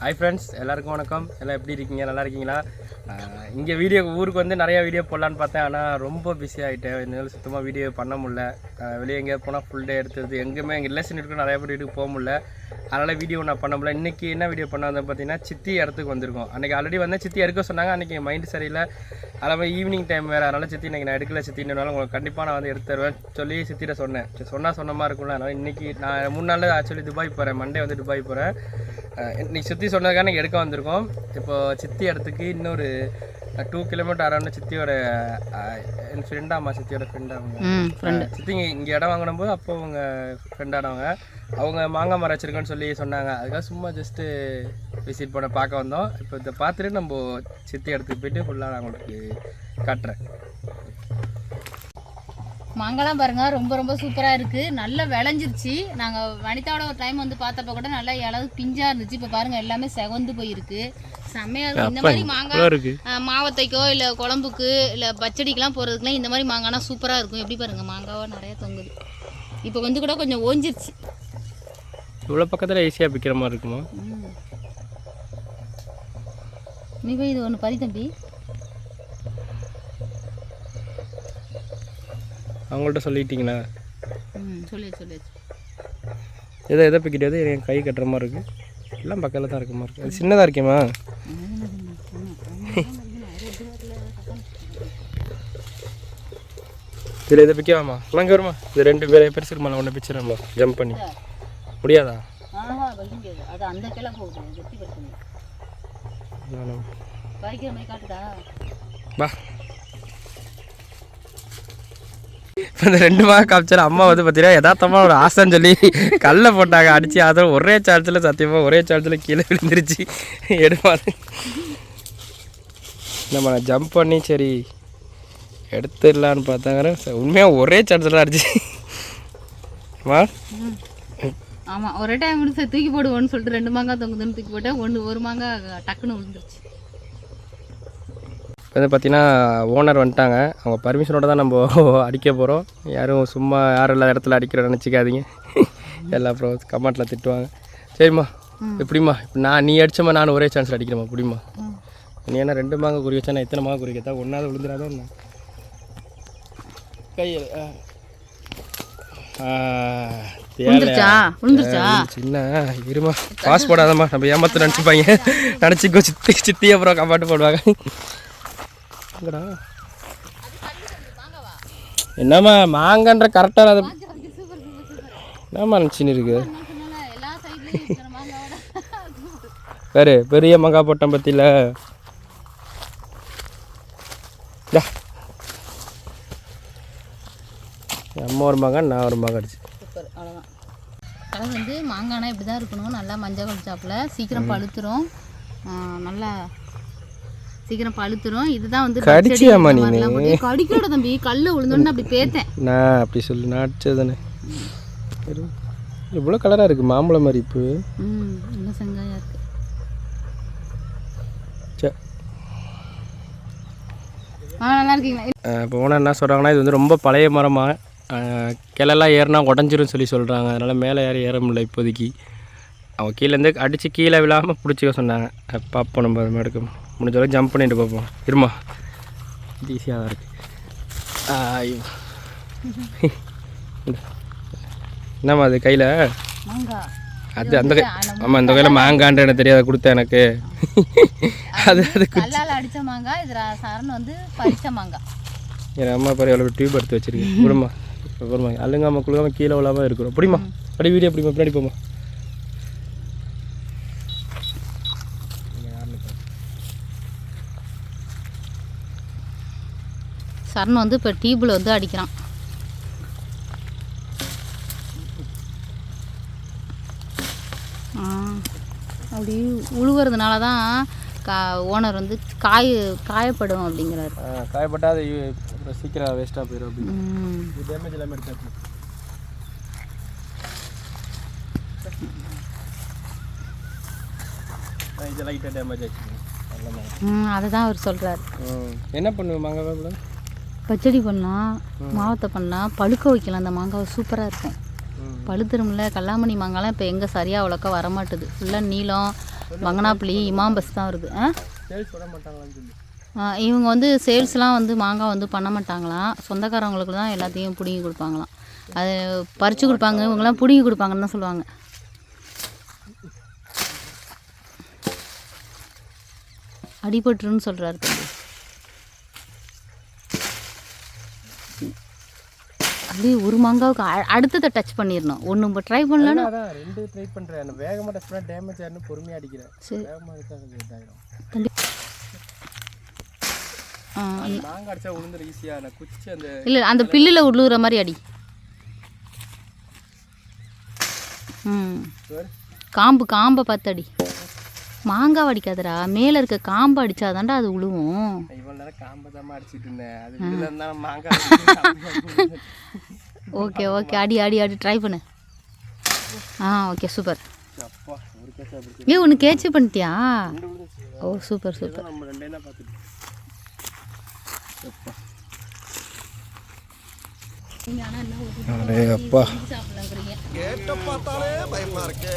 Hi friends எல்லாருக்கும் வணக்கம். எல்லாம் எப்படி இருக்கீங்க? நல்லா இருக்கீங்களா? இங்கே வீடியோ ஊருக்கு வந்து நிறையா வீடியோ போடலான்னு பார்த்தேன். ஆனால் ரொம்ப பிஸி ஆகிட்டேன் இதனால சுத்தமாக வீடியோ பண்ண முடியல. வெளியே எங்கேயா போனால் ஃபுல் டே எடுத்துருது எங்கேயுமே எங்கள் ரிலேஷன் இருக்கும் நிறைய பேர் வீட்டுக்கு போக முடியல. அதனால் வீடியோ நான் பண்ண முடியல. இன்றைக்கி என்ன வீடியோ பண்ண வந்தேன் பார்த்தீங்கன்னா சித்தி இடத்துக்கு வந்திருக்கோம். அன்றைக்கி ஆல்ரெடி வந்தேன் சித்தி எடுக்க சொன்னாங்க. அன்றைக்கி மைண்டு சரியில்லை. அதனால் ஈவினிங் டைம் வேறு. அதனால் சித்தி இன்னைக்கு நான் எடுக்கல. சித்தினால உங்களுக்கு கண்டிப்பாக நான் வந்து எடுத்து தருவேன் சொல்லி சித்திட்ட சொன்னேன். சொன்னால் சொன்னமாக சொன்ன மாதிரி இருக்கும்ல. அதனால் இன்றைக்கி நான் மூணு நாள் ஆக்சுவலி துபாய் போகிறேன் மண்டே வந்து துபாய் போகிறேன் இன்னைக்கு சித்தி சொன்னதுக்காக எனக்கு எடுக்க வந்திருக்கோம். இப்போ சித்தி இடத்துக்கு இன்னொரு டூ கிலோமீட்டர் அரௌண்ட் சித்தியோட என் ஃப்ரெண்டாமா சித்தியோட ஃப்ரெண்ட் அவங்க. ஃப்ரெண்டு சித்தி இங்கே இங்கே இடம் வாங்கின போது அப்போ அவங்க ஃப்ரெண்டானவங்க அவங்க. மாங்காய் மரம் வச்சிருக்கேன்னு சொல்லி சொன்னாங்க. அதுக்காக சும்மா ஜஸ்ட்டு விசிட் பண்ண பார்க்க வந்தோம். இப்போ இதை பார்த்துட்டு நம்ம சித்தி இடத்துக்கு போயிட்டு ஃபுல்லாக நான் உங்களுக்கு காட்டுறேன். மாங்காலாம் பாருங்க ரொம்ப ரொம்ப சூப்பராக இருக்குது நல்லா விளைஞ்சிருச்சு. நாங்கள் வனிதாவோட ஒரு டைம் வந்து பார்த்தப்ப கூட நல்லா இளவு பிஞ்சாக இருந்துச்சு. இப்போ பாருங்க எல்லாமே செவந்து போயிருக்கு. செம்மையாக இந்த மாதிரி மாங்காய் இருக்கு. மாவத்தைக்கோ இல்லை குழம்புக்கு இல்லை பச்சடிக்கெலாம் போகிறதுக்குலாம் இந்த மாதிரி மாங்கானா சூப்பராக இருக்கும். எப்படி பாருங்க மாங்காவா நிறைய தொங்குது. இப்போ வந்து கூட கொஞ்சம் ஓஞ்சிருச்சு. இவ்வளோ பக்கத்தில் ஈஸியாக பிக்கிற மாதிரி இருக்குமா? இது ஒன்று பறி தம்பி. அவங்கள்ட்ட சொல்லிட்டீங்களா? ம் சொல்லி சொல்லி. எதை எதை பிக்கிட்டது என் கை கட்டுற மாதிரி இருக்குது எல்லாம் பக்கத்தில் தான் இருக்க மாதிரி இருக்குது அது சின்னதாக இருக்கேம்மா. இதில் இதை பிக்கவாமா நாங்க வருமா இது ரெண்டு பேரை இருக்குமா ஒன்று பிச்சிடமா ஜம்ப் பண்ணி. முடியாதா? ஆஹா பறிக்க முடியாது அது அந்த கிளை போகுது வெட்டி பறிக்க முடியாது நானும் பறிக்கிற மாதிரி காட்டுதா பா இப்போ இந்த ரெண்டு மாதம் காமிச்சாலும் அம்மா வந்து பார்த்தீங்கன்னா யதார்த்தமாக ஒரு ஆசைன்னு சொல்லி கல்லை போட்டாங்க. அடித்து அதில் ஒரே சார்ஜில் சத்தியமாக ஒரே சார்ஜில் கீழே விழுந்துருச்சு. எடுப்பாரு. நம்ம ஜம்ப் பண்ணி சரி எடுத்துடலான்னு பார்த்தாங்க. உண்மையாக ஒரே சார்ஜில் அடிச்சு. மா? ஆமாம் ஒரே டைம் முடிச்சு தூக்கி போடுவோன்னு சொல்லிட்டு ரெண்டு மாங்காய் தொங்குதுன்னு தூக்கி போட்டேன். ஒன்று ஒரு மாங்காய் டக்குன்னு விழுந்துருச்சு. இப்போ வந்து பார்த்தீங்கன்னா ஓனர் வந்துட்டாங்க. அவங்க பர்மிஷனோட தான் நம்ம அடிக்க போகிறோம் யாரும் சும்மா யாரும் இல்லாத இடத்துல அடிக்கிறோம் நினச்சிக்காதீங்க. எல்லா அப்புறம் கமெண்ட்டில் திட்டுவாங்க. சரிம்மா. எப்படிம்மா? இப்போ நான் நீ அடிச்சம்மா நான் ஒரே சான்ஸில் அடிக்கிறேம்மா. எப்படிம்மா. நீ என்ன ரெண்டு மாங்க குறி வச்சா நான் எத்தனை மாங்க குறி வைக்கத்தா ஒன்றாவது விழுந்துடாதான் கையில் இருமா. பாஸ் போடாதம்மா. நம்ம ஏமாத்து நினச்சிப்பாங்க. நினச்சிக்கோ சித்தி சித்தி அப்புறம் கம்பாட்டு போடுவாங்க. எங்கடா என்னம்மா மாங்கன்ற கரெக்டாக அது என்னம்மா நினச்சின்னு இருக்கு? வேறு பெரிய மாங்காய் போட்டேன் பற்றியில் அம்மா ஒரு மகன் நான் ஒரு மகன் அடிச்சு. சூப்பர் அவ்வளோதான் கலர் வந்து மாங்கானா இப்படி தான் இருக்கணும். நல்லா மஞ்சள் கழிச்சாப்புல சீக்கிரம் பழுத்துரும். நல்லா சீக்கிரம் பழுத்துரும். இதுதான் வந்து போட்டு- ஏய், கடிக்கோட தம்பி. கல்ல விழுந்தோன்னு அப்படி பேத்தேன். நான் அப்படி சொல்லி தானே இவ்வளோ கலராக இருக்குது மாம்பழம் மாதிரி இப்போ இன்னும் ஓனர் என்ன சொல்கிறாங்கன்னா இது வந்து ரொம்ப பழைய மரமாக கிளைலாம் ஏறினா உடஞ்சிரும் சொல்லி சொல்கிறாங்க அதனால் மேலே யாரும் ஏற முடியல இப்போதைக்கு. அவங்க கீழேருந்து அடித்து கீழே விழாமல் பிடிச்சிக்க சொன்னாங்க. பார்ப்போம் நம்ம அது எடுக்க முடிஞ்ச அளவுக்கு ஜம்ப் பண்ணிட்டு பார்ப்போம் இருமா? ஈஸியாக தான் இருக்குது என்னம்மா அது கையில்? அது அந்த கை ஆமாம் இந்த கையில் மாங்கான்ற எனக்கு தெரியாத. கொடுத்தேன் எனக்கு. அது அது அடிச்ச மாங்காய் இது சரண் வந்து பறிச்ச மாங்காய் என் அம்மா பாரு எவ்வளோ டியூப் எடுத்து வச்சிருக்கேன். விடுமா. விடுமா. அழுங்காம குழுங்காம கீழே விழாம இருக்கிறோம் பிடிமா அப்படி வீடியோ பிடிமா பின்னாடி போமா சரண் வந்து இப்போ டியூப்பில் வந்து அடிக்கிறான். அப்படி உழுவுறதுனால தான் கா ஓனர் வந்து காய் காயப்படும் அப்படிங்கிறாரு. காயப்பட்டா அது சீக்கிரம் வேஸ்ட்டாக போயிடும் அப்படி ம். இது டேமேஜ் எல்லாமே எடுத்தாச்சு இது லைட்டாக டேமேஜ் ஆச்சு எல்லாமே ம் அதை தான் அவர் சொல்கிறார் என்ன பண்ணுவேன் மாங்காய் வேப்பில பச்சடி பண்ணலாம் மாவத்தை பண்ணலாம் பழுக்க வைக்கலாம். அந்த மாங்காய் சூப்பராக இருக்கும். பழுத்துரும்ல. கல்லாமணி மாங்காய்லாம் இப்போ எங்கே சரியாக அவ்வளோக்கா வரமாட்டுது. ஃபுல்லாக நீளம் பங்கனாப்பள்ளி இமாம் பஸ் தான் வருது. ஆ, இவங்க வந்து சேல்ஸ்லாம் வந்து மாங்காய் வந்து பண்ண மாட்டாங்களாம் சொந்தக்காரவங்களுக்கு தான் எல்லாத்தையும் பிடுங்கி கொடுப்பாங்களாம். அது பறித்து கொடுப்பாங்க. இவங்கெல்லாம் பிடுங்கி கொடுப்பாங்கன்னு தான் சொல்லுவாங்க. அடிபட்டுருன்னு சொல்கிறாரு அப்படியே ஒரு மாங்காவுக்கு அடுத்ததை டச் பண்ணிடணும். ஒன்று இப்போ ட்ரை பண்ணலன்னா அதான் ரெண்டு ட்ரை பண்ணுறேன் அந்த வேகமாக டச் பண்ணால் டேமேஜ் ஆகிடும் பொறுமையாக அடிக்கிறேன். சரி. வேகமாக மாங்காய் அடிச்சா உளுந்துரு ஈஸியாக நான் குச்சி அந்த இல்லை அந்த பில்லில் உழுவுற மாதிரி அடி. ம். காம்பு காம்பை பார்த்து அடி. மாங்காய் அடிக்காதடா மேலே இருக்க காம்பை அடிச்சாதான்டா அது உழுவும். Okay okay. அடி அடி அடி. ட்ரை பண்ணு. ஆ ஓகே. சூப்பர். ஏ ஒன்று கேட்ச் பண்ணிட்டியா? ஓ சூப்பர் சூப்பர் இதான் நம்ம ரெண்டே தான் பார்த்துட்டு அப்பா. கேட்ட பார்த்தாலே பயமா இருக்கு.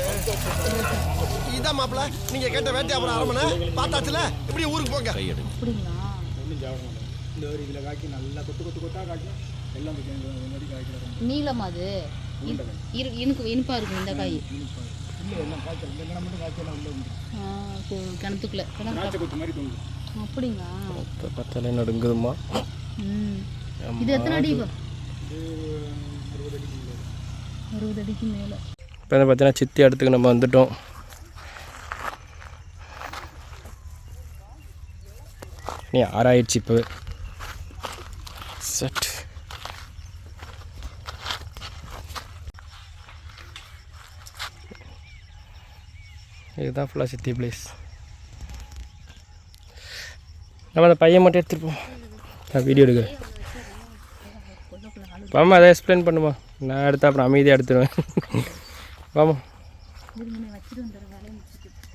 இதான் மாப்பிள நீங்க கேட்ட வேட்டையாபுரம் அரமனை பார்த்தாச்சுல? இப்படி ஊருக்கு போங்க. அப்படிங்களா நீளம் அது. இனுக்கு இனிப்பாக இருக்கும் இந்த காய். கிணத்துக்குள்ளே. கிணத்து அப்படிங்களா? நடுங்குதுமா ம். இது எத்தனை அடி இப்போ? அறுபது அடிக்கு மேலே. இப்போ வந்து பார்த்தீங்கன்னா சித்தி இடத்துக்கு நம்ம வந்துட்டோம். நீ ஆறாயிடுச்சு இப்போ செட் இதுதான் ஃபுல்லாக சித்தி பிளேஸ் நம்ம அந்த பையன் மட்டும் எடுத்துருப்போம் நான் வீடியோ எடுக்கிறேன். வாமா அதை எக்ஸ்பிளைன் பண்ணுமா. நான் எடுத்து அப்புறம் அமைதியாக எடுத்துருவேன். வாமா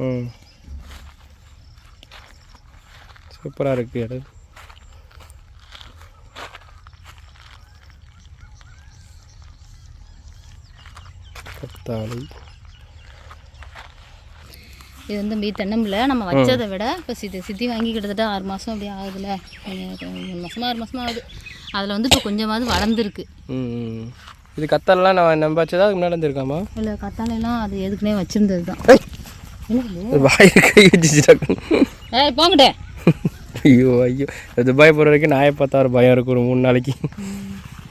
ம். சூப்பராக இருக்குது இடம் கத்தாழை இது வந்து மீ தென்னம்பில் நம்ம வச்சதை விட இப்போ சித்தி சித்தி வாங்கி கிட்டத்தட்ட ஆறு மாதம் அப்படி ஆகுதுல்ல. கொஞ்சம் மூணு மாதமாக ஆறு மாதமாக ஆகுது. அதில் வந்து இப்போ கொஞ்சமாவது வளர்ந்துருக்கு. இது கத்தாழெலாம் நான் நம்ப வச்சதா அதுக்கு முன்னாடி இருந்திருக்காமா இல்லை கத்தாழைலாம் அது எதுக்குனே வச்சுருந்தது தான் வாய் கை வச்சுட்டாங்க ஏய் போங்கட்டே. ஐயோ ஐயோ. துபாய் போகிற வரைக்கும் நாயை பார்த்தா ஒரு பயம் இருக்கும் ஒரு மூணு நாளைக்கு.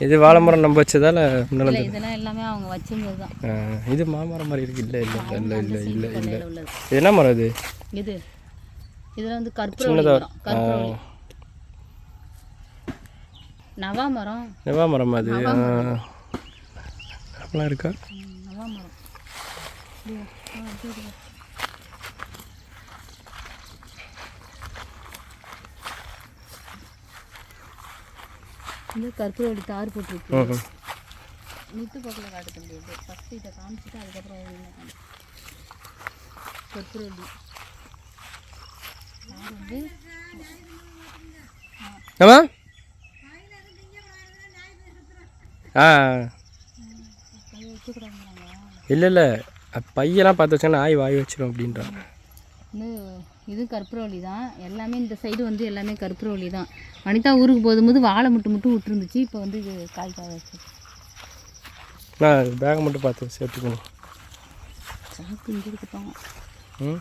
இது வாழை மரம் நம்ப வச்சதால முன்னாடி இல்லை இதெல்லாம் எல்லாமே அவங்க வச்சிருந்தது தான் ஆ, இது மாமரம் மாதிரி இருக்கு. இல்லை இல்லை இல்லை இல்லை இல்லை இல்லை. இது என்ன மரம் இது? இது. இதில் வந்து கற்பூரவள்ளி மரம். கற்பூரவள்ளி நவா மரம் நெவா மரம். அது. அப்படிலாம் இருக்கா? ம், நவா மரம். இது, ஆ, இது, இது. இது கற்பூரவள்ளி தார் போட்டிருக்கு. முத்து பக்கத்தில் காட்ட முடியாது ஃபஸ்ட்டு இதை காமிச்சிட்டு அதுக்கப்புறம். கற்பூரவள்ளி தார் வந்து ஆ. இல்லை இல்லை. பையெல்லாம் பார்த்து வச்சா நாய் வாய் வச்சிரும் அப்படின்றான். இது கற்பூரவள்ளி தான். எல்லாமே இந்த சைடு வந்து எல்லாமே கற்பூரவள்ளி தான். வனிதா ஊருக்கு போகும்போது வாழை மட்டும் மட்டும் விட்டுருந்துச்சு. இப்போ வந்து இது காய் காய வச்சு. நான் பேகை மட்டும் பார்த்து சேர்த்துக்கணும். இருக்குப்பாங்க ம்?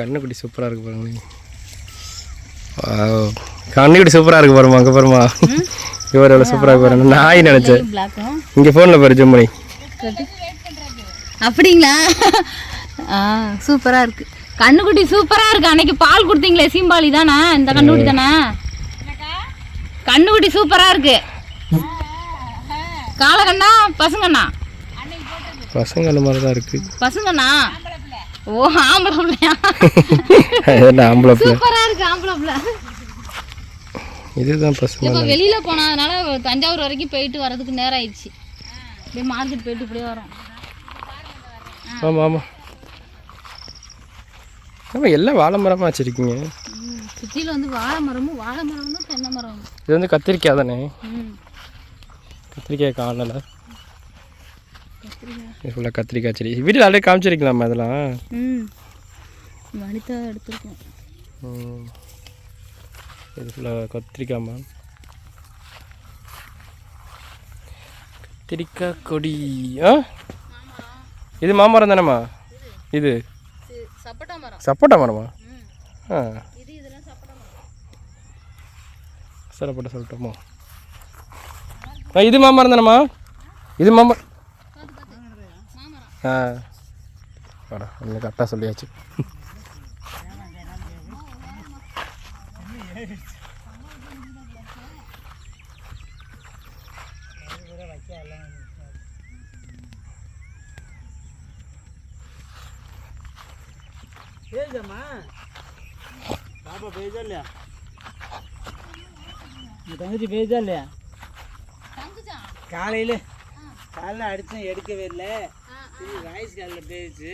கண்ணுக்குட்டி சூப்பராக இருக்கு பாருங்க Wow. கண்ணுக்குட்டி சூப்பராக இருக்கு பாருமா அங்கே பாருமா இவர் எவ்வளோ சூப்பராக இருக்கு பாருங்க. நாய் நினச்சேன். இங்கே ஃபோனில் பாரு ஜம்மணி அப்படிங்களா? ஆ சூப்பராக இருக்கு. கண்ணுக்குட்டி சூப்பராக இருக்கு. அன்னைக்கு பால் கொடுத்தீங்களே சீம்பாலி தானே? இந்த கண்ணுக்குட்டி தானே? கண்ணுக்குட்டி சூப்பராக இருக்கு. காலகண்ணா பசங்கண்ணா? பசங்க மாதிரி தான் இருக்குது பசங்கண்ணா? ஓ ஆம்பளை பிள்ளையா? என்ன ஆம்பளை பிள்ளை? சூப்பராக இருக்கு ஆம்பளை பிள்ளை. இதுதான் பசங்க இப்போ வெளியில போனதுனால தஞ்சாவூர் வரைக்கும் போயிட்டு வரதுக்கு நேரம் ஆயிடுச்சு. அப்படியே மார்க்கெட் போயிட்டு இப்படியே வரோம். ஆமாம் ஆமாம் ஆமாம் எல்லாம் வாழை மரமாக வச்சுருக்கீங்க. சுற்றியில் வந்து வாழை மரமும் வாழை மரமும் தென்னை மரம் இது வந்து கத்திரிக்காய் தானே? கத்திரிக்காய் காணல. இது ஃபுல்லாக கத்திரிக்காய் செடி. வீட்டில் ஆல்ரெடி காமிச்சிருக்கலாமா இதெல்லாம்? ம். வனிதா எடுத்துருக்கோம். இது ஃபுல்லாக கத்திரிக்காய்மா கத்திரிக்காய் கொடி. ஆ? இது மாமரம் தானேம்மா? இது. சப்போட்டா மரம். ஆ. சப்போட்டா சொல்லட்டோமோ? இது மாமரம் தானேம்மா? இது மாமரம். ஆ. வாடா ஒன்று கரெக்டாக சொல்லியாச்சு. பேஜம்மா. பாப்பா பேஜா இல்லையா? உங்கள் தங்கச்சி பேஜா இல்லையா? காலையில் காலைல அடித்தேன் எடுக்கவே இல்லை. இது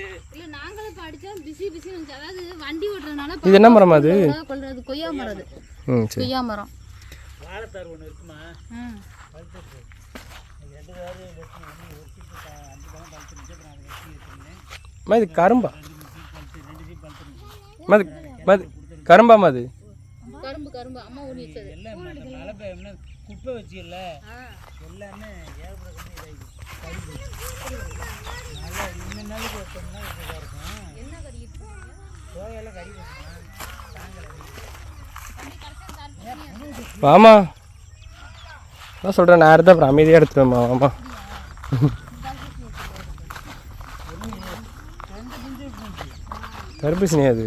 இல்லை என்ன மரம் அது? கொய்யா மரம் அது. ம் சரி. கொய்யா மரம். வாழைத்தார் ஒன்று இருக்குமா? அம்மா இது கரும்பா. மது மது கரும்பாம்மா அது? கரும்பு கரும்பு. அம்மா ஊனி வச்சது. எல்லாம் ம- மழை பெய்யும்னா குப்பை வச்சுல்ல எல்லாமே ஏகப்பட்ட நல்லா இன்னும் நாளைக்கு வச்சோம்னா இதாக இருக்கும். என்ன கறி வாமா. நான் சொல்கிறேன் நான் இருந்தால் அப்புறம் அமைதியாக எடுத்துருவேம்மா வாமா தர்பூசணி அது.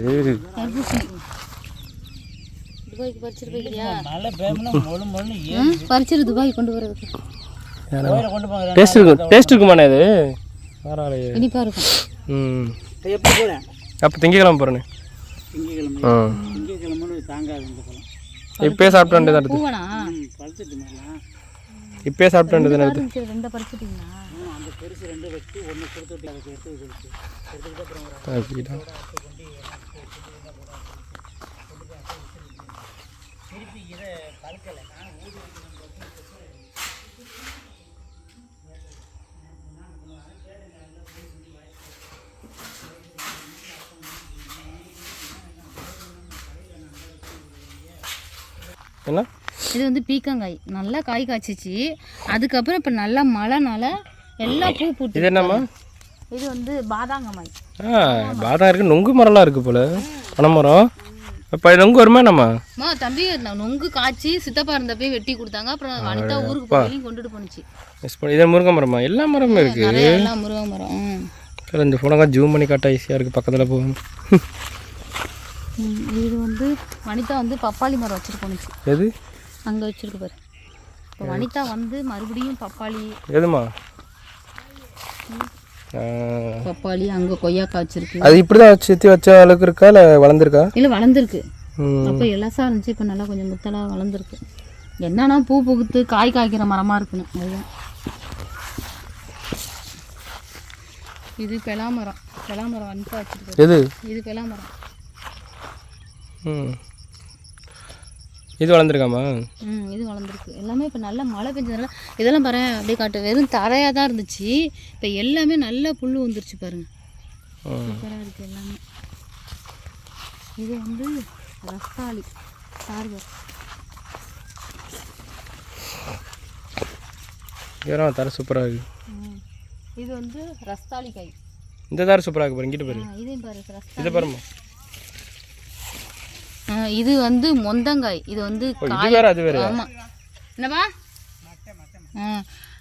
கொண்டு வரதுக்கு. டேஸ்ட் இருக்கும் டேஸ்ட் இருக்குமாண்ணே இது? பரவாயில்லையே. இனிப்பா இருக்கும் ம். எப்போ போகிறேன் அப்போ திங்கக்கிழமை போகிறேண்ணே திங்கக்கிழமை. ம் திங்கக்கிழமைன்னு தாங்காது இந்த பழம். இப்போயே சாப்பிட்டு வேண்டியது அடுத்து பூவனா? ம் பழுத்துட்டு மேலாம் இப்போயே சாப்பிட்டு வேண்டியது அடுத்து இருந்துச்சு ரெண்டை பறிச்சிட்டீங்களா? அந்த பெருசு ரெண்டு வெட்டி ஒன்று கொடுத்து விட்டு அதுக்கு எடுத்து எடுத்துக்கிட்டு அப்புறம் ஒரு அப்படிடா திருப்பி இதை பழுக்கலை நான் ஊதி என்ன? இது வந்து பீக்கங்காய் நல்லா காய் காய்ச்சிச்சு. அதுக்கப்புறம் இப்போ நல்லா மழைனால எல்லாம் பூ பூட்டு இது என்னம்மா? இது வந்து பாதாங்கம்மாய் ஆ பாதாம் இருக்குது நொங்கு மரம்லாம் இருக்குது போல். பனைமரம் இப்போ நொங்கு வருமா அம்மா தம்பி நொங்கு காய்ச்சி சித்தப்பா இருந்தப்பே வெட்டி கொடுத்தாங்க. அப்புறம் வனிதா ஊருக்கு போய் கொண்டுட்டு போணுச்சு மிஸ் பண்ணி இது முருங்கை மரமா? எல்லா மரமும் இருக்குது எல்லாம் முருங்கை மரம். இந்த ஃபோனாக ஜூம் பண்ணி காட்ட ஈஸியாக இருக்குது பக்கத்தில் போகும் ம், இது வந்து வனிதா வந்து பப்பாளி மரம் போணுச்சு எது? அங்கே வச்சிருக்கு பாரு. இப்போ வனிதா வந்து மறுபடியும் பப்பாளி. எதுமா? பப்பாளி அங்கே கொய்யாக்காய் வச்சிருக்கு. அது இப்படி தான் சுற்றி வச்ச அளவுக்கு இருக்கா இல்லை வளர்ந்துருக்கா? இல்லை வளர்ந்துருக்கு. அப்போ எலசா இருந்துச்சு இப்போ நல்லா கொஞ்சம் முத்தலாக வளர்ந்துருக்கு. என்னன்னா பூ பூக்குத்து காய் காய்க்கிற மரமாக இருக்கணும் அதுதான். இது பெலாமரம் பெலாமரம் வந்து வச்சிருக்கு. எது? இது பெலாமரம் ம். இது வளர்ந்துருக்காமா? ம் இது வளர்ந்துருக்கு. எல்லாமே இப்போ நல்ல மழை பெஞ்சதுனால இதெல்லாம் பாரு அப்படியே காட்டு. வெறும் தரையாக தான் இருந்துச்சு. இப்போ எல்லாமே நல்ல புல் வந்துருச்சு பாருங்க. சூப்பராக இருக்குது எல்லாமே. இது வந்து ரஸ்தாளி சார்பர் இதெல்லாம் தர சூப்பராக இருக்குது ம். இது வந்து ரஸ்தாளி காய் இந்த தார சூப்பராக இருக்கு பாரு இங்கிட்டு பாரு. ஆ, இதையும் பாரு ரஸ்தாளி. இதை பாருமா இது வந்து மொந்தங்காய். இது வந்து ஆமாம் என்னப்பா? ஆ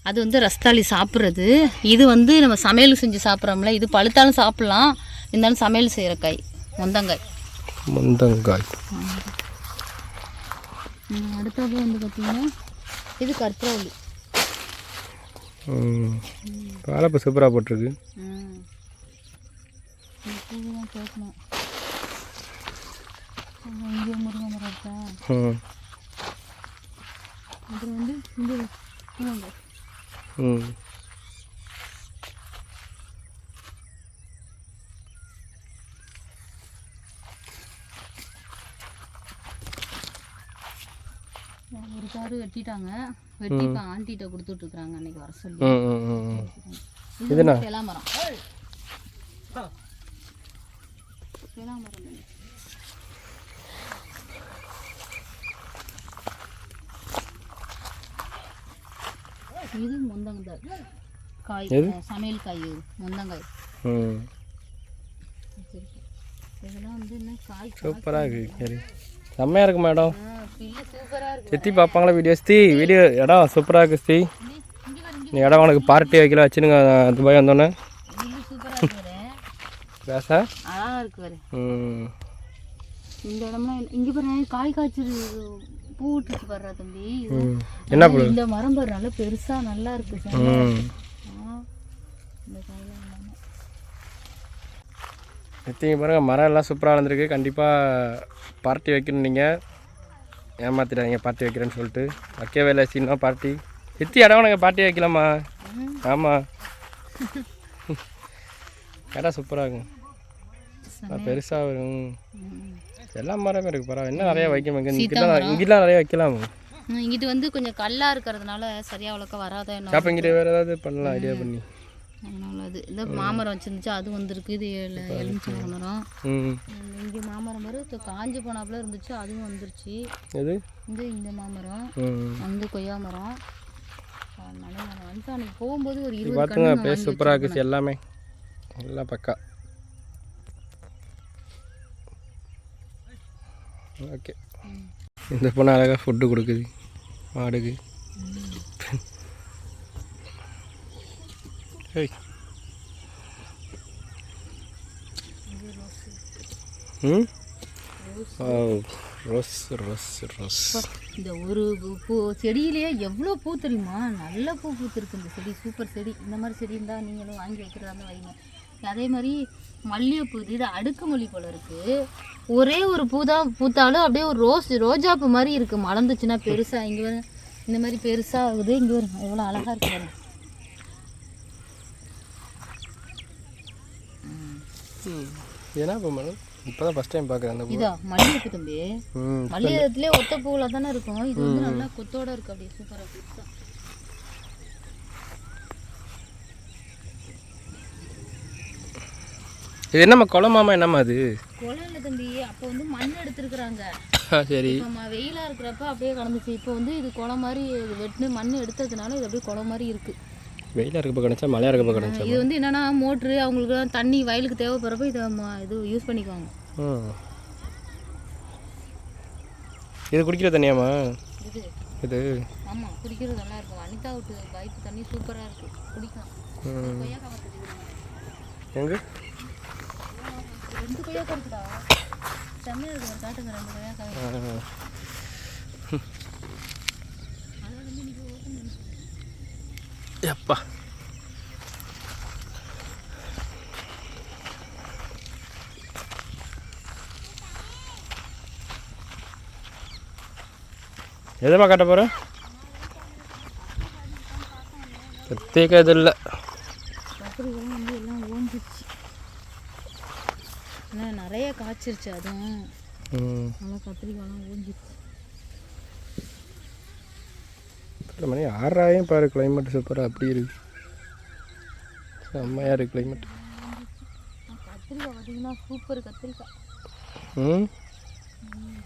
அது வந்து ரஸ்தாளி சாப்பிட்றது. இது வந்து நம்ம சமையல் செஞ்சு சாப்பிட்றோம்ல இது பழுத்தாலும் சாப்பிட்லாம். இருந்தாலும் சமையல் செய்கிற காய் மொந்தங்காய். முந்தங்காய். அடுத்தது வந்து பார்த்திங்கன்னா இது கற்பூரவள்ளி. வாழைப்பூ சூப்பராக போட்டிருக்கு. கேட்கணும். இங்கே முருங்கை மரம் இருக்கா அப்புறம் வந்து இங்கே இங்கே வெட்டிட்டாங்க வெட்டி இப்போ ஆண்டிகிட்ட கொடுத்துட்டு இருக்காங்க அன்னைக்கு வர சொல்லி ம் இது இதுனா தானே. இது முந்தங்காய் காய் சமையல் காய் இது முந்தங்காய் ம். வச்சிருக்கு. இதெல்லாம் வந்து என்ன காய் சூப்பராக இருக்குது சரி. செம்மையாக இருக்கு மேடம். சித்தி பார்ப்பாங்களா வீடியோ சித்தி வீடியோ இடம் சூப்பராக இருக்குது நீ இடம் உனக்கு பார்ட்டி வைக்கல வச்சுனுங்க துபாய் வந்தோன்னே. பேச. ம். இந்த இங்க காய் பூ விட்டுச்சு பாரு தம்பி என்ன இந்த மரம் பாரு நல்லா பெருசா நல்லா இருக்கு. சித்திங்க பாருங்கள் மரம் எல்லாம் சூப்பராக வளர்ந்துருக்கு. கண்டிப்பாக பார்ட்டி வைக்கணும் நீங்கள் ஏமாத்திடாதீங்க பார்ட்டி வைக்கிறேன்னு சொல்லிட்டு. வைக்கவே இல்லை சின்ன பார்ட்டி சித்தி இடம் உனக்கு பார்ட்டி வைக்கலாமா. ஆமாம் இடம் சூப்பராக இருக்கும். பெருசாக வரும். எல்லா மரமே இருக்குது பரவாயில்ல இன்னும் நிறைய வைக்க இங்கெல்லாம் இங்கெல்லாம் நிறைய வைக்கலாம்? இங்கிட்டு வந்து கொஞ்சம் கல்லா இருக்கிறதுனால சரியா அவ்வளோக்கா வராத என்ன அப்போ இங்கிட்ட வேறு ஏதாவது பண்ணலாம் ஐடியா பண்ணி. அதனால அது. இந்த மாமரம் வச்சிருந்துச்சு? அது வந்திருக்கு இது எல- எலுமிச்சை மரம் ம் ம், இங்க மாமரம் பாரு காஞ்சு போனாப்புல இருந்துச்சு அதுவும் வந்துருச்சு. எது? இந்த இந்த மாமரம். அந்த கொய்யா மரம். அன்னைக்கு போகும்போது ஒரு இருபது பார்த்துங்க சூப்பராக இருக்குது எல்லாமே. எல்லாம் பக்கா. ஓகே. இந்த பொண்ணு அழகாக ஃபுட்டு கொடுக்குது மாடுக்கு. ம்? ரோஸ் ரோஸ் ரோஸ் இந்த ஒரு பூ செடியிலேயே எவ்வளோ பூ தெரியுமா? நல்ல பூ பூத்திருக்கு இந்த செடி சூப்பர் செடி. இந்த மாதிரி செடி இருந்தால் நீங்களும் வாங்கி வைக்கிறதா வைங்க. அதே மாதிரி மல்லிகைப்பூ இது அடுக்கு போல இருக்கு. ஒரே ஒரு பூ தான் பூத்தாலும் அப்படியே ஒரு ரோஸ் ரோஜா பூ மாதிரி இருக்கு. மலர்ந்துச்சுன்னா பெருசா இங்க வர இந்த மாதிரி பெருசா ஆகுது. இங்க வரும் எவ்வளோ அழகா இருக்கு பாருங்க. ஏன்னா இப்போ மேடம்? இப்போ தான் ஃபஸ்ட் டைம் பார்க்குறேன் அந்த பூ. இதா மல்லிகைப்பூ தம்பி. ம் மல்லிகைப்பூலே ஒத்த பூவில் தானே இருக்கும். இது வந்து நல்லா கொத்தோட இருக்கு அப்படியே. சூப்பராக இது என்னம்மா குளமாமா என்னம்மா அது? குளம் இல்லை தம்பி அப்போ வந்து மண் எடுத்துருக்குறாங்க. சரி. நம்ம வெயிலாக இருக்கிறப்ப அப்படியே கலந்துச்சு இப்போ வந்து இது குளம் மாதிரி வெட்டினு மண் எடுத்ததுனால இது அப்படியே குளம் மாதிரி இருக்கு. வெயிலாக இருக்கப்போ கிடச்சா மழையாக இருக்கப்போ கிடச்சா? இது வந்து என்னன்னா மோட்ரு அவங்களுக்கு தண்ணி வயலுக்கு தேவைப்படுறப்ப இதை இது யூஸ் பண்ணிக்குவாங்க. இது குடிக்கிற தண்ணியாம்மா? இது. ஆமாம் குடிக்கிறது நல்லா இருக்கும். அனிதா விட்டு பைப்பு தண்ணி சூப்பராக இருக்கு. குடிக்கலாம். எங்கே? ரெண்டு கொய்யாக்காய் இருக்குடா செம்மையாக இருக்கு ஒரு காட்டுங்க ரெண்டு கொய்யாக்காய் எப்பா. எதப்பா காட்ட போகிற பிரத்யேக இது இல்லை கத்திரிக்காய் வந்து எல்லாம் ஓஞ்சிருச்சு ஆனால் நிறைய காய்ச்சிருச்சு அதுவும். நல்லா கத்திரிக்காய்லாம் ஓஞ்சிருச்சு பத்து மணி ஆறாயும் பாரு கிளைமேட் சூப்பராக அப்படி இருக்கு. செம்மையாக இருக்கு கிளைமேட் கத்திரிக்காய் பார்த்தீங்கன்னா சூப்பர் கத்திரிக்காய். ம்.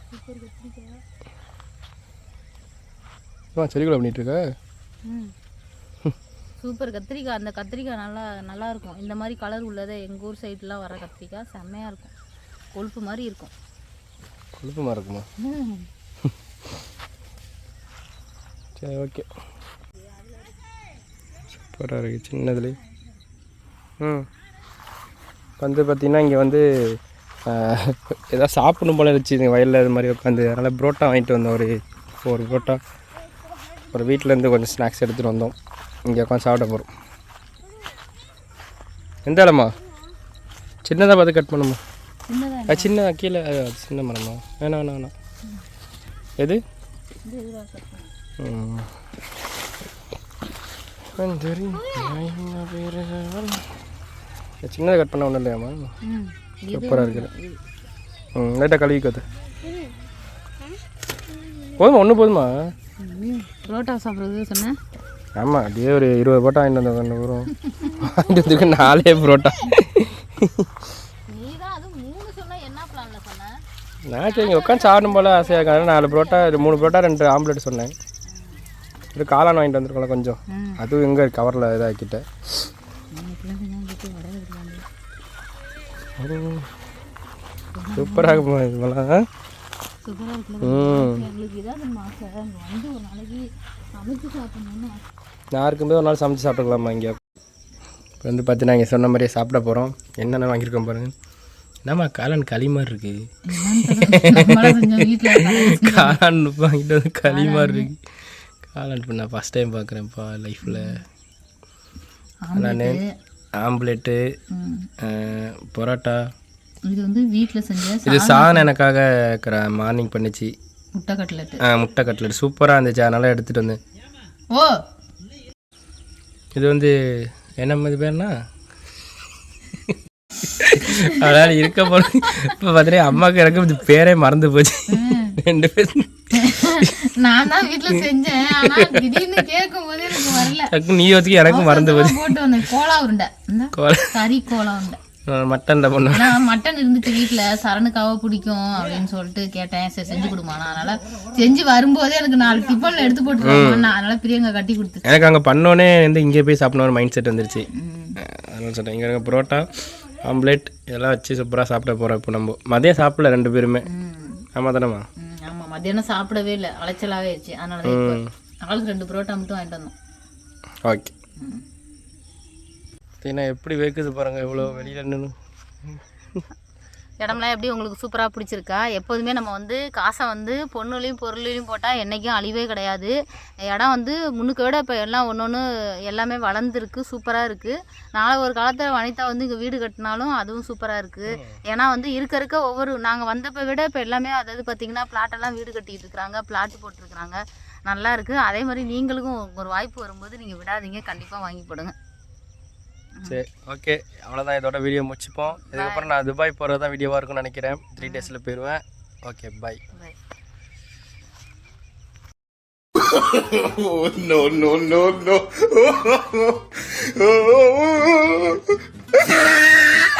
சூப்பர் கத்திரிக்காய். செடிக்குள்ள பண்ணிட்டு இருக்க ம். சூப்பர் கத்திரிக்காய் அந்த கத்திரிக்காய் நல்லா நல்லா இருக்கும். இந்த மாதிரி கலர் உள்ளதை எங்கள் ஊர் சைட்லாம் வர கத்திரிக்காய் செம்மையாக இருக்கும். கொழுப்பு மாதிரி இருக்கும். கொழுப்புமா இருக்குமா? ம். சரி ஓகே. சூப்பராக இருக்குது சின்னதுலேயே ம். வந்து பார்த்திங்கன்னா இங்கே வந்து ஏதாவது சாப்பிடணும் போல இருந்துச்சு வயலில் இது மாதிரி உட்காந்து. அதனால் புரோட்டா வாங்கிட்டு வந்தோம் ஒரு ஒரு புரோட்டா. ஒரு வீட்டிலேருந்து கொஞ்சம் ஸ்நாக்ஸ் எடுத்துகிட்டு வந்தோம். இங்கே உட்காந்து சாப்பிட போகிறோம் எந்த இடமா? சின்னதாக பார்த்து கட் பண்ணுமா? அது சின்ன கீழே சின்ன மரமா வேணாம் வேணாம் வேணாம் எது? சின்னதை கட் பண்ண ஒன்றும் இல்லையாம்மா? ம். இது சூப்பராக இருக்குது ம் லைட்டாக கழுவிக்கோது போதுமா ஒன்று போதுமா? புரோட்டா சாப்பிட்றது சொன்னேன். ஆமாம் அப்படியே ஒரு இருபது புரோட்டா வாங்கிட்டு வந்தோம் ரெண்டு பேரும் வாங்கிட்டு வந்துருக்கு நாலே புரோட்டா நீ தான் அது மூணு சொன்னா என்ன பிளானில் சொன்ன நான் சரி உட்காந்து சாப்பிடும் போல ஆசையாக இருக்காங்க நாலு புரோட்டா மூணு புரோட்டா ரெண்டு ஆம்லெட் சொன்னேன். ஒரு காளான் வாங்கிட்டு வந்திருக்கோம்ல கொஞ்சம். அதுவும் எங்கே கவரில் இதாக்கிட்டேன் சூப்பராக இருக்கும் இதெல்லாம் சூப்பராக. நான் இருக்கும்போது ஒரு நாள் சமைச்சு சாப்பிட்டுக்கலாமா இங்கே? இப்போ வந்து பார்த்தீங்கன்னா இங்கே சொன்ன மாதிரியே சாப்பிட போகிறோம் என்னென்ன வாங்கியிருக்கோம் பாருங்க. என்னம்மா காளான் களி மாதிரி வீட்டில் காளான் வாங்கிட்டு வந்து களி மாதிரி இருக்கு காளான் இப்போ நான் ஃபஸ்ட் டைம் பார்க்குறேன்ப்பா லைஃப்பில் நான் ஆம்லேட்டு. பரோட்டா. இது வந்து வீட்டில் செஞ்ச இது சாதனை எனக்காக மார்னிங் பண்ணிச்சு. முட்டை கட்லெட்டு. ஆ, முட்டை கட்லெட் சூப்பராக இருந்துச்சு. அதனால எடுத்துகிட்டு வந்தேன். ஓ! இது வந்து என்ன இது பேர்னா? அதனால் இருக்க போல இப்போ பார்த்தீங்கன்னா அம்மாவுக்கு எனக்கு இது பேரே மறந்து போச்சு. ரெண்டு பேரும் நான் தான் வீட்டில் செஞ்சேன் ஆனா திடீர்னு கேட்கும் போது எனக்கு வரல. டக்குனு நீ வச்சுக்கு எனக்கும் மறந்து போச்சு. போட்டு வந்தேன். கோலா உருண்டை. கோல- கறி கோலா உருண்டை. மட்டனில் பண்ண மட்டன் இருந்துச்சு வீட்டில் சரணுக்காக பிடிக்கும் அப்படின்னு சொல்லிட்டு கேட்டேன். சரி செஞ்சு கொடுமாண்ணா அதனால செஞ்சு வரும்போதே எனக்கு நாலு டிஃபனில் எடுத்து போட்டுருவாங்க அதனால பிரியங்கா கட்டி கொடுத்து எனக்கு அங்கே பண்ணோன்னே வந்து இங்கே போய் சாப்பிடணும் மைண்ட் செட் வந்துருச்சு அதனால சொல்கிறேன் இங்கே பரோட்டா ஆம்லேட் இதெல்லாம் வச்சு சூப்பராக சாப்பிட போகிறோம் இப்போ நம்ம. மதியம் சாப்பிடல ரெண்டு பேருமே. ஆமாம் தானேம்மா ம், ஆமா. மத்தியானம் சாப்பிடவே இல்லை. அலைச்சலாகவே ஆயிடுச்சு. அதனால தான் ஆளுக்கு ரெண்டு புரோட்டா மட்டும் வாங்கிட்டு வந்தோம். ஓகே. ஏன்னா எப்படி வைக்குது பாருங்க இவ்வளோ வெளியில் நின்று இடம்லாம் எப்படி உங்களுக்கு சூப்பராக பிடிச்சிருக்கா? எப்போதுமே நம்ம வந்து காசை வந்து பொண்ணுலையும் பொருளையும் போட்டால் என்றைக்கும் அழிவே கிடையாது. இடம் வந்து முன்னுக்கு விட இப்போ எல்லாம் ஒன்று ஒன்று எல்லாமே வளர்ந்துருக்கு சூப்பராக இருக்குது நாளை ஒரு காலத்தில் வனிதா வந்து இங்கே வீடு கட்டினாலும் அதுவும் சூப்பராக இருக்குது ஏன்னா வந்து இருக்க இருக்க ஒவ்வொரு நாங்கள் வந்தப்போ விட இப்போ எல்லாமே அதாவது பார்த்திங்கன்னா பிளாட்டெல்லாம் வீடு கட்டிட்டு இருக்கிறாங்க பிளாட் போட்டிருக்கிறாங்க. நல்லா இருக்குது அதே மாதிரி நீங்களுக்கும் ஒரு வாய்ப்பு வரும்போது நீங்கள் விடாதீங்க. கண்டிப்பாக வாங்கி போடுங்க. சரி ஓகே. அவ்வளோதான் இதோட வீடியோ முடிச்சுப்போம். இதுக்கப்புறம் நான் துபாய் போகிறது தான் வீடியோவாக இருக்கும்னு நினைக்கிறேன். த்ரீ டேஸில் போயிடுவேன் okay bye Bye. no, no, no, no.